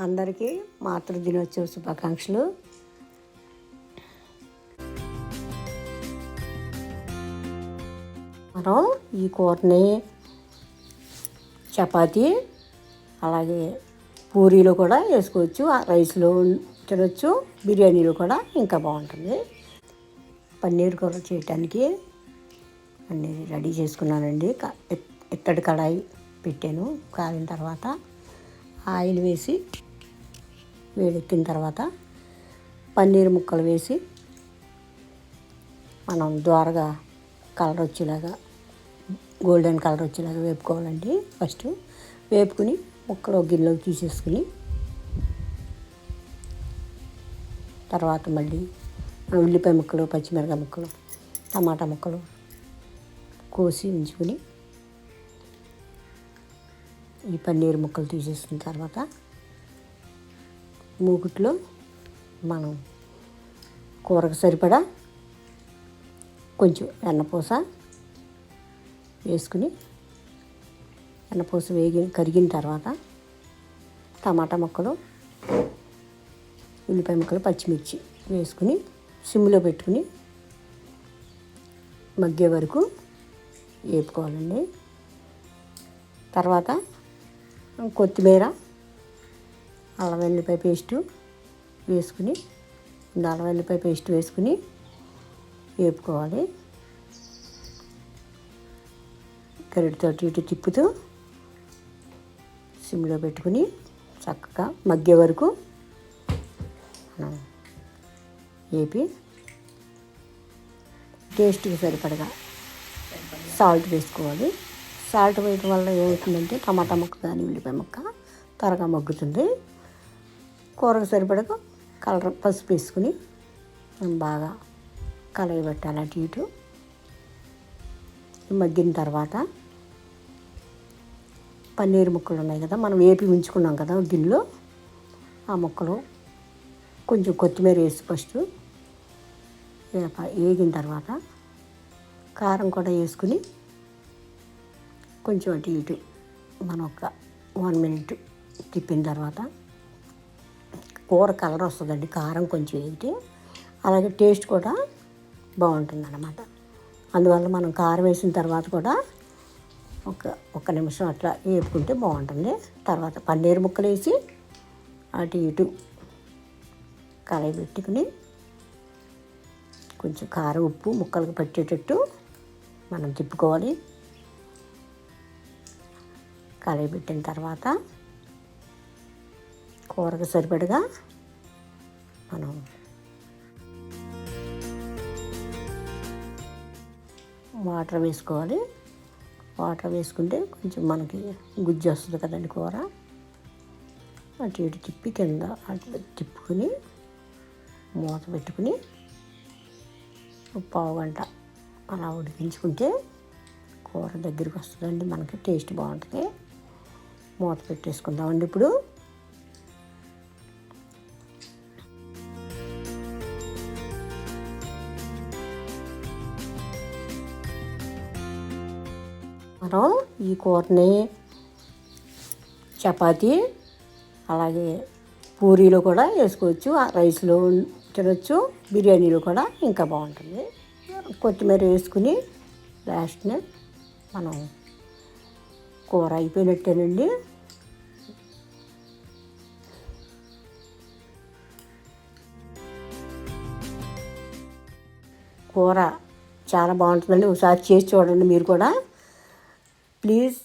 అందరికీ మాతృదినోత్సవ శుభాకాంక్షలు. మనం ఈ కూరని చపాతీ అలాగే పూరీలో కూడా వేసుకోవచ్చు ఆ రైస్లో తినొచ్చు బిర్యానీలో కూడా ఇంకా బాగుంటుంది. పన్నీర్ కూర చేయటానికి అన్నీ రెడీ చేసుకున్నానండి. ఇత్తడి ఎత్తడి కడాయి పెట్టాను. కాలిన తర్వాత ఆయిల్ వేసి వేడెక్కిన తర్వాత పన్నీర్ ముక్కలు వేసి మనం ద్వారగా కలర్ వచ్చేలాగా గోల్డెన్ కలర్ వచ్చేలాగా వేపుకోవాలండి. ఫస్ట్ వేపుకుని ముక్కలు గిన్నెలోకి తీసేసుకుని తర్వాత మళ్ళీ ఉల్లిపాయ ముక్కలు పచ్చిమిరపకాయ ముక్కలు టమాటా ముక్కలు కోసి ఉంచుకుని ఈ పన్నీర్ ముక్కలు తీసేసిన తర్వాత మూకుట్లో మనం కూరకు సరిపడా కొంచెం ఎన్నపూస వేసుకుని ఎన్నపూస వేగి కరిగిన తర్వాత టమాటా ముక్కలు ఉల్లిపాయ ముక్కలు పచ్చిమిర్చి వేసుకుని సిమ్లో పెట్టుకుని మగ్గే వరకు వేపుకోవాలండి. తర్వాత కొత్తిమీర అల్లం వెల్లిపాయ పేస్టు వేసుకుని అల్లం వెల్లిపాయ పేస్ట్ వేసుకుని వేపుకోవాలి. కరెడితో ఇటు తిప్పుతూ సిమ్లో పెట్టుకుని చక్కగా మగ్గే వరకు వేపి టేస్ట్కి సరిపడగా సాల్ట్ వేసుకోవాలి. సాల్ట్ వేయడం వల్ల ఏమవుతుందంటే టమాటా ముక్క కానీ ఉల్లిపాయ ముక్క త్వరగా మగ్గుతుంది. కూరకు సరిపడక కలర్ పసుపు వేసుకుని బాగా కలయబెట్టాలి అటు ఇటు. మగ్గిన తర్వాత పన్నీర్ ముక్కలు ఉన్నాయి కదా మనం వేపి ఉంచుకున్నాం కదా గిన్నెలో. ఆ ముక్కలు కొంచెం కొత్తిమీర వేసి ఫస్ట్ వేప వేగిన తర్వాత కారం కూడా వేసుకుని కొంచెం అటు ఇటు మనం ఒక వన్ మినిట్ తిప్పిన తర్వాత కూర కలర్ వస్తుందండి కారం కొంచెం వేగితే అలాగే టేస్ట్ కూడా బాగుంటుంది అన్నమాట అందువల్ల మనం కారం వేసిన తర్వాత కూడా ఒక ఒక నిమిషం అట్లా వేపుకుంటే బాగుంటుంది. తర్వాత పన్నీర్ ముక్కలు వేసి అటు ఇటు కలయి పెట్టుకుని కొంచెం కారం ఉప్పు ముక్కలకు పట్టేటట్టు మనం తిప్పుకోవాలి. కలయబెట్టిన తర్వాత కూరకు సరిపడగా మనం వాటర్ వేసుకోవాలి. వాటర్ వేసుకుంటే కొంచెం మనకి గుజ్జు వస్తుంది కదండి కూర. అటు ఇటు తిప్పి కింద అటు తిప్పుకొని మూత పెట్టుకుని పావు గంట అలా ఉడికించుకుంటే కూర దగ్గరికి వస్తుందండి. మనకి టేస్ట్ బాగుంటుంది. మూత పెట్టేసుకుందామండి ఇప్పుడు. మనం ఈ కూరని చపాతీ అలాగే పూరీలో కూడా వేసుకోవచ్చు ఆ రైస్లో తినొచ్చు బిర్యానీలో కూడా ఇంకా బాగుంటుంది. కొత్తిమీర వేసుకుని లాస్ట్ని మనం కూర అయిపోయినట్టేనండి. కూర చాలా బాగుంటుందండి. ఒకసారి చేసి చూడండి మీరు కూడా. ప్లీజ్